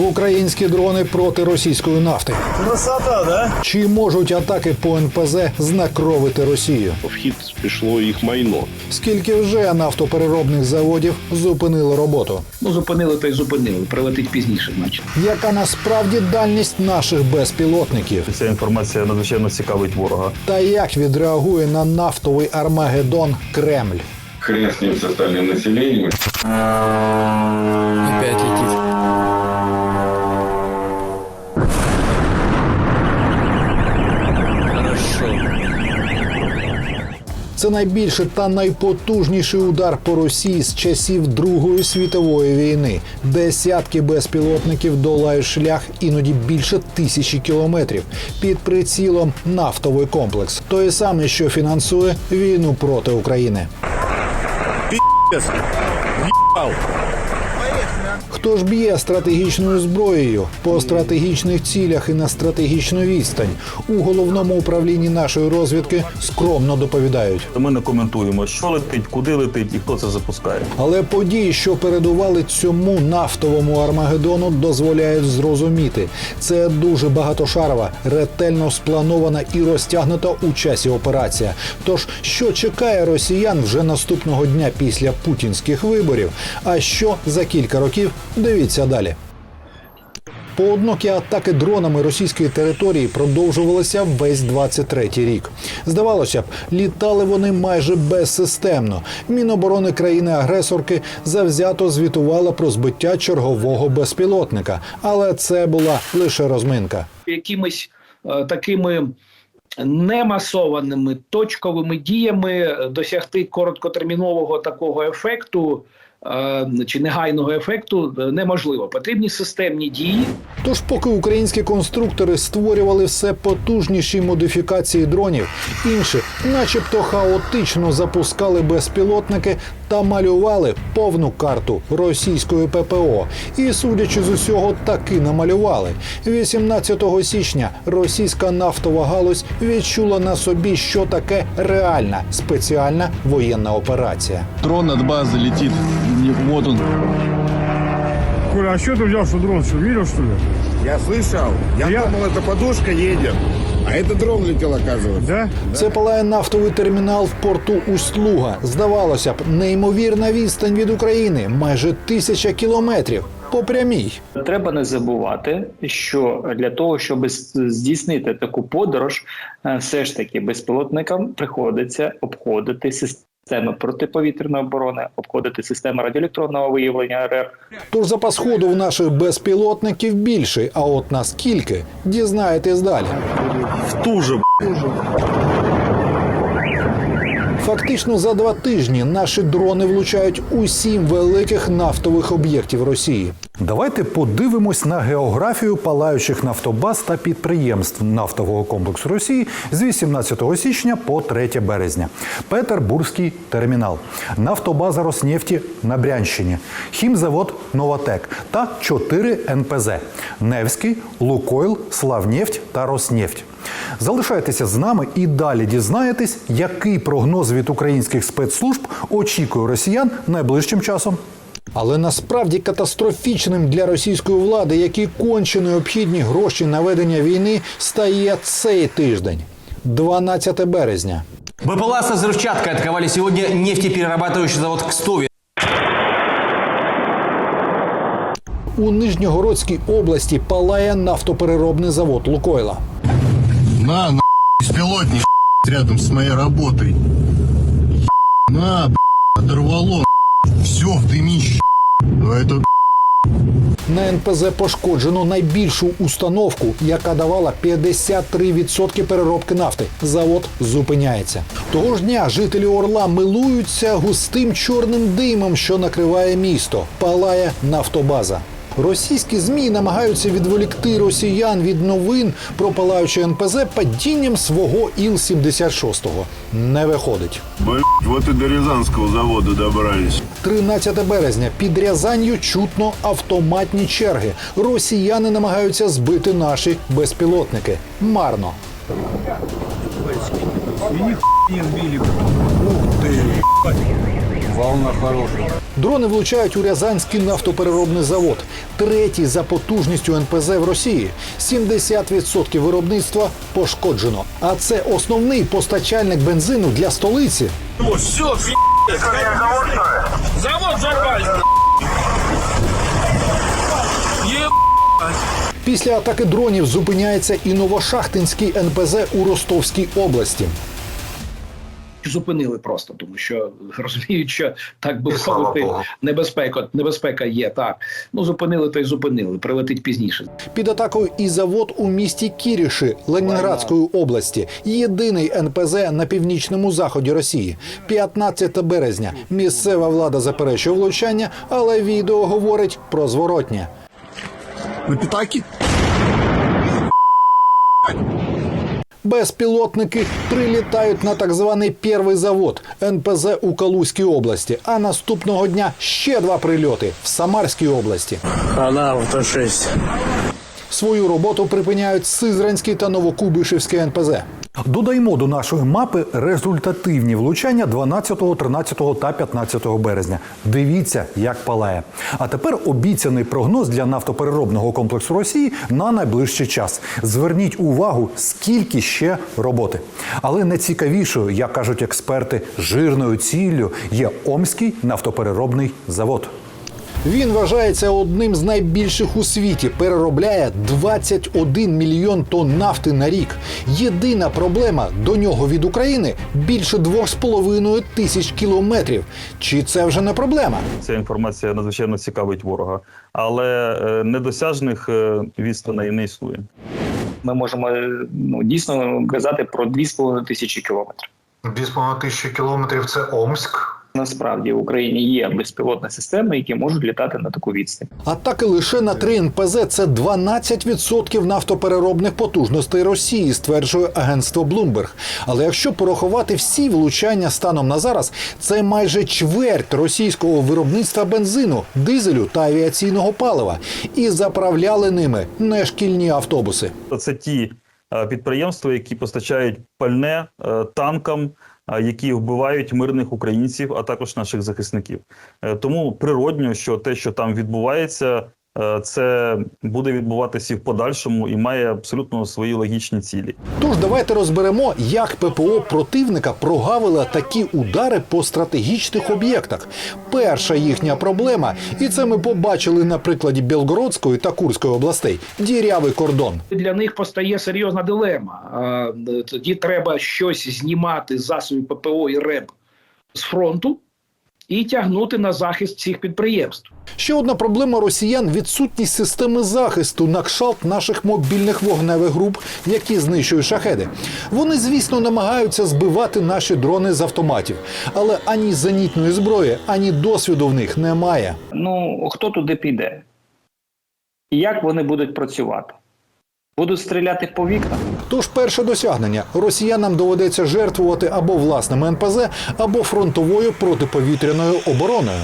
Українські дрони проти російської нафти. Красота, да? Чи можуть атаки по НПЗ знакровити Росію? В хід пішло їх майно. Скільки вже нафтопереробних заводів зупинили роботу? Ну, зупинили то й зупинили. Прилетить пізніше, значить. Яка насправді дальність наших безпілотників? Ця інформація надзвичайно цікавить ворога. Та як відреагує на нафтовий Армагеддон Кремль? Хрен с ним остальным населением. Опять летит. Це найбільший та найпотужніший удар по Росії з часів Другої світової війни. Десятки безпілотників долають шлях іноді більше тисячі кілометрів під прицілом нафтовий комплекс. Той самий, що фінансує війну проти України. Хто ж б'є стратегічною зброєю по стратегічних цілях і на стратегічну відстань? У головному управлінні нашої розвідки скромно доповідають. Ми не коментуємо, що летить, куди летить і хто це запускає. Але події, що передували цьому нафтовому армагеддону, дозволяють зрозуміти. Це дуже багатошарова, ретельно спланована і розтягнута у часі операція. Тож, що чекає росіян вже наступного дня після путінських виборів? А що за кілька років? Дивіться далі. Пооднокі атаки дронами російської території продовжувалися весь 23-й рік. Здавалося б, літали вони майже безсистемно. Міноборони країни-агресорки завзято звітувала про збиття чергового безпілотника, але це була лише розминка. Якимись е, такими немасованими точковими діями досягти короткотермінового такого ефекту. Е, Чи негайного ефекту е, неможливо. Потрібні системні дії, Тож, поки українські конструктори створювали все потужніші модифікації дронів, інші, начебто хаотично запускали безпілотники та малювали повну карту російської ППО. І, судячи з усього, таки намалювали. 18 січня російська нафтова галузь відчула на собі, що таке реальна спеціальна воєнна операція. Дрон от базы летит. Не- Вот он. Коля, а что ты взял, что дрон? Что, видел, что ли? Я слышал. Я, Я- думал, это подушка едет. А это дрон летел, оказывается. Да? Це палає нафтовий термінал в порту Усть-Луга. Здавалося б, неймовірна відстань від України майже тисяча кілометрів по прямій. Треба не забувати, що для того, щоб здійснити таку подорож, е, все ж таки безпілотникам приходиться обходити системи протиповітряної оборони, обходити системи радіоелектронного виявлення РР. Тож запас ходу в наших безпілотників більший. А от наскільки дізнаєтесь далі. В ту же Фактично за два тижні наші дрони влучають у сім великих нафтових об'єктів Росії. Давайте подивимось на географію палаючих нафтобаз та підприємств нафтового комплексу Росії з 18 січня по 3 березня. Петербурзький термінал, нафтобаза Роснефті на Брянщині, хімзавод Новотек та 4 НПЗ: Невський, Лукойл, Славнефть та Роснефть. Залишайтеся з нами і далі дізнаєтесь, який прогноз від українських спецслужб очікує росіян найближчим часом. Але насправді катастрофічним для російської влади, які конче необхідні гроші на ведення війни, стає цей тиждень, 12 березня. БПЛА со взрывчаткой отковали сегодня нефтеперерабатывающий завод в Кстове. У Нижньогородській області палає нафтопереробний завод Лукойла. На, на, беспилотник рядом с моей работой. На, оторвало. Все в дымище. Ну это На НПЗ пошкоджено найбільшу установку, яка давала 53% переробки нафти. Завод зупиняється. Того ж дня жителі Орла милуються густим чорним димом, що накриває місто. Палає нафтобаза. Російські змі намагаються відволікти росіян від новин про палаюче НПЗ падінням свого Іл-76. Не виходить. Блять, вот и до Рязанского завода добрались. 13 березня під Рязанью чутно автоматні черги. Росіяни намагаються збити наші безпілотники. Марно. Волна хорошая. Дрони влучають у Рязанський нафтопереробний завод, третій за потужністю НПЗ в Росії. 70% виробництва пошкоджено. А це основний постачальник бензину для столиці. Після атаки дронів зупиняється і Новошахтинський НПЗ у Ростовській області. Зупинили просто, тому що розуміють, що так би мовити, небезпека, небезпека є. Так ну зупинили, то й зупинили. Прилетить пізніше. Під атакою і завод у місті Кіріші Ленінградської області. Єдиний НПЗ на північному заході Росії. 15 березня. Місцева влада заперечує влучання, але відео говорить про зворотнє. На пятаки? Безпілотники прилітають на так званий перший завод НПЗ у Калузькій області. А наступного дня ще два прильоти в Самарській області. Вона вот 6. Свою роботу припиняють Сизранський та Новокубишевський НПЗ. Додаємо до нашої мапи результативні влучання 12, 13 та 15 березня. Дивіться, як палає. А тепер обіцяний прогноз для нафтопереробного комплексу Росії на найближчий час. Зверніть увагу, скільки ще роботи. Але найцікавішою, як кажуть експерти, жирною ціллю є Омський нафтопереробний завод. Він вважається одним з найбільших у світі. Переробляє 21 мільйон тонн нафти на рік. Єдина проблема до нього від України більше 2,5 тисяч кілометрів. Чи це вже не проблема? Ця інформація надзвичайно цікавить ворога, але е, недосяжних е, відстаней не існує. Ми можемо е, ну, дійсно казати про 2,5 тисячі кілометрів. 2,5 тисячі кілометрів це Омськ. Насправді в Україні є безпілотні системи, які можуть літати на таку відстань. Атаки лише на три НПЗ це 12% нафтопереробних потужностей Росії, стверджує агентство Bloomberg. Але якщо порахувати всі влучання станом на зараз, це майже чверть російського виробництва бензину, дизелю та авіаційного палива. І заправляли ними не шкільні автобуси. Це ті е, підприємства, які постачають пальне е, танкам, які вбивають мирних українців, а також наших захисників. Е, Тому природньо, що те, що там відбувається, це буде відбуватися і в подальшому і має абсолютно свої логічні цілі. Тож давайте розберемо, як ППО противника прогавила такі удари по стратегічних об'єктах. Перша їхня проблема, і це ми побачили на прикладі Білгородської та Курської областей. Дірявий кордон. Для них постає серйозна дилема. Тоді треба щось знімати з засобів ППО і РЕБ з фронту і тягнути на захист цих підприємств. Ще одна проблема росіян відсутність системи захисту на кшалт наших мобільних вогневих груп, які знищують шахеди. Вони, звісно, намагаються збивати наші дрони з автоматів, але ані зенітної зброї, ані досвіду в них немає. Ну хто туди піде? І як вони будуть працювати? Будуть стріляти по вікнах? Тож перше досягнення росіянам доведеться жертвувати або власними НПЗ, або фронтовою протиповітряною обороною.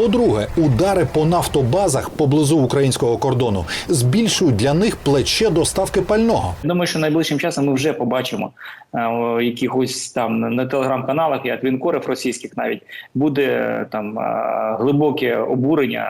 По-друге, удари по нафтобазах поблизу українського кордону збільшують для них плече доставки пального. Думаю, що найближчим часом ми вже побачимо е, якихось там на телеграм-каналах, як вінкорів російських навіть буде е, там е, глибоке обурення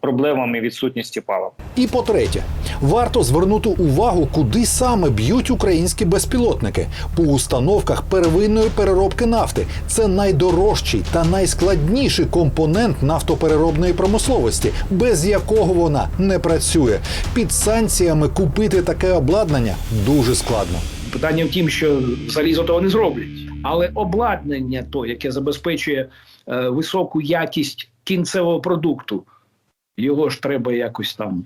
проблемами відсутності палива. І по-третє, варто звернути увагу, куди саме б'ють українські безпілотники по установках первинної переробки нафти. Це найдорожчий та найскладніший компонент нафтопереробної промисловості, без якого вона не працює. Під санкціями купити таке обладнання дуже складно. Питання в тім, що залізо того не зроблять, але обладнання, то яке забезпечує е, високу якість кінцевого продукту, його ж треба якось там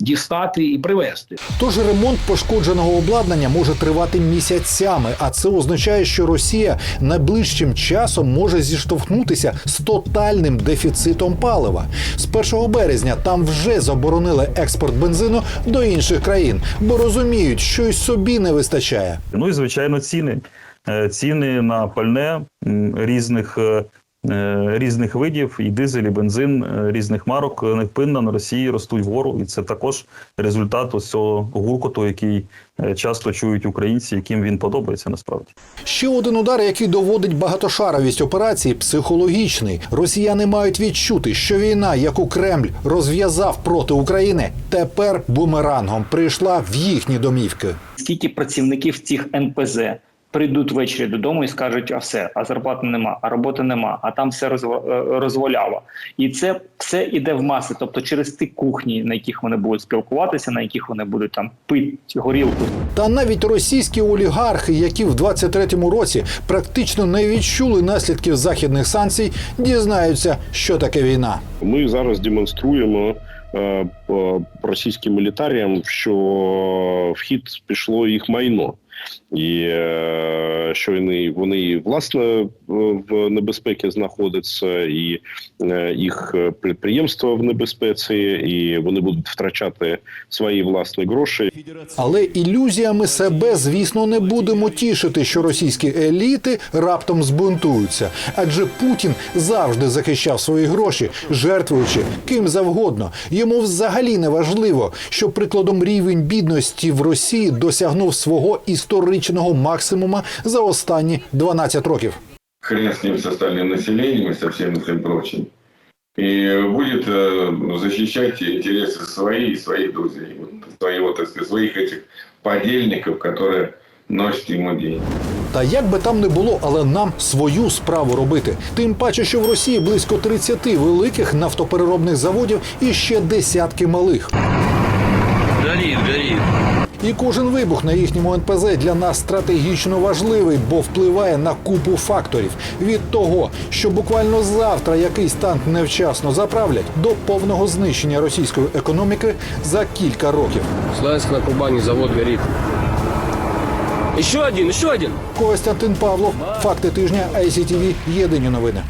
дістати і привезти. Тож ремонт пошкодженого обладнання може тривати місяцями, а це означає, що Росія найближчим часом може зіштовхнутися з тотальним дефіцитом палива. З 1 березня там вже заборонили експорт бензину до інших країн, бо розуміють, що й собі не вистачає. Ну і звичайно, ціни. Е, Ціни на пальне різних е, різних видів, і дизель, і бензин е, різних марок е, невпинно на Росії ростуть вгору. І це також результат ось цього гуркоту, який е, часто чують українці, яким він подобається насправді. Ще один удар, який доводить багатошаровість операції, психологічний. Росіяни мають відчути, що війна, яку Кремль розв'язав проти України, тепер бумерангом прийшла в їхні домівки. Скільки працівників цих НПЗ прийдуть ввечері додому і скажуть, а все, а зарплати нема, а роботи нема, а там все е. І це все іде в маси. Тобто через ті кухні, на яких вони будуть спілкуватися, на яких вони будуть там пити горілку, Та навіть російські олігархи, які в 23-му році практично не відчули наслідків західних санкцій, дізнаються, що таке війна. Ми зараз демонструємо е, по- російським мілітаріям, що в хід пішло їх майно. І е, що вони, власне в небезпеці знаходяться, і е, їх підприємства в небезпеці, і вони будуть втрачати свої власні гроші. Але ілюзіями себе, звісно, не будемо тішити, що російські еліти раптом збунтуються. Адже Путін завжди захищав свої гроші, жертвуючи ким завгодно. Йому взагалі не важливо, що прикладом рівень бідності в Росії досягнув свого історичного максимума за останні 12 років. Хрен с ним, с остальным населением и со всем этим прочим. И будет э, защищать интересы свои и своих друзей. Вот, своего, так сказать, своих этих подельников, которые носят ему деньги. Та як би там не було, але нам свою справу робити. Тим паче, що в Росії близько 30 великих нафтопереробних заводів і ще десятки малих. Горит, горит. І кожен вибух на їхньому НПЗ для нас стратегічно важливий, бо впливає на купу факторів від того, що буквально завтра якийсь танк невчасно заправлять до повного знищення російської економіки за кілька років. Славянск на Кубани завод горит. Еще один, еще один. Костянтин Павлов, факти тижня ICTV, Єдині новини.